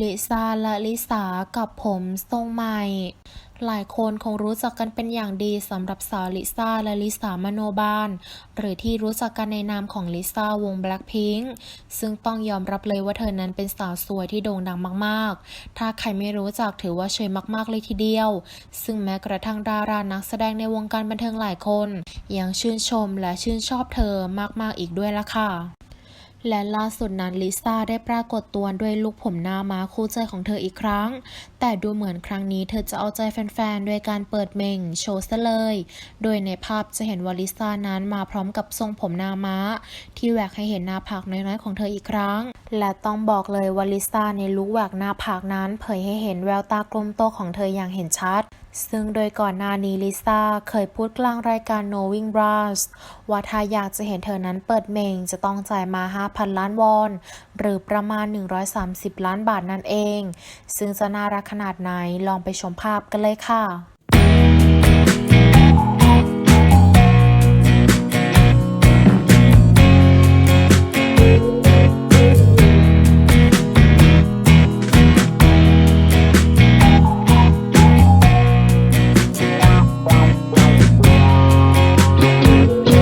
ลิซ่าและลิสากับผมทรงใหม่ หลายคนคงรู้จักกันเป็นอย่างดีสำหรับสาวลิซ่าและลิสามโนบาลหรือที่รู้จักกันในนามของลิซ่าวง Blackpink ซึ่งต้องยอมรับเลยว่าเธอนั้นเป็นสาวสวยที่โด่งดังมากๆ ถ้าใครไม่รู้จักถือว่าเชยมากๆเลยทีเดียว ซึ่งแม้กระทั่งดารานักแสดงในวงการบันเทิงหลายคน ยังชื่นชมและชื่นชอบเธอมากๆอีกด้วยล่ะค่ะ และล่าสุดนั้นลิซ่าได้ปรากฏตัวด้วยลุคผมหน้าม้าคู่ใจของเธออีกครั้ง แต่ดูเหมือนครั้งนี้เธอจะเอาใจแฟนๆด้วยการเปิดเมงโชว์ซะเลย โดยในภาพจะเห็นว่าลิซ่านั้นมาพร้อมกับทรงผมหน้าม้า ที่แหวกให้เห็นหน้าผากน้อยๆของเธออีกครั้ง และต้องบอกเลยว่าลิซ่าในลุคแหวกหน้าผากนั้น เผยให้เห็นแววตากลมโตของเธออย่างเห็นชัด ซึ่งโดยก่อนหน้านี้ลิซ่าเคยพูดกลางรายการ Knowing Bras ว่าถ้าอยากจะเห็นเธอนั้นเปิดเมงจะต้องจ่ายมา 5,000 ล้านวอน หรือประมาณ 130 ล้านบาทนั่นเอง ซึ่งจะน่ารักขนาดไหนลองไปชมภาพกันเลยค่ะ